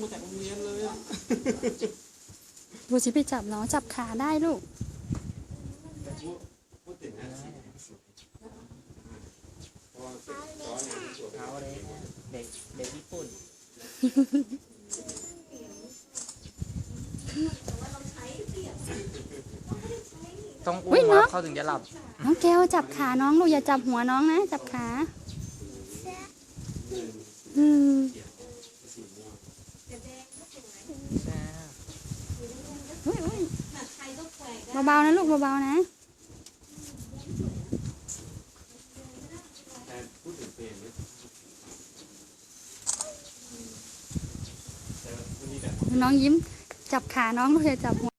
มาจากโรงเรียนเลยอะดูสิไปจับน้องจับขาได้ลูกแต่พูดพูดถึงนะพอเสร็จร้อนเนี่ยสวยเขาเลยนะเด็กเด็กญี่ปุ่นต้องอุ๊อุ้ยมเนอะว่าเขาถึงจะหลับ น้องแก้วจับขาน้องลูกอย่าจับหัวน้องนะ จับขา อืม อุ๊ยอุ๊ย เบาๆนะลูกเบาๆนะแต่พูดถึงเปลี่ยนเนี่ยแต่วันนี้แบบน้องยิ้มจับขาน้องลูกอย่าจับหัว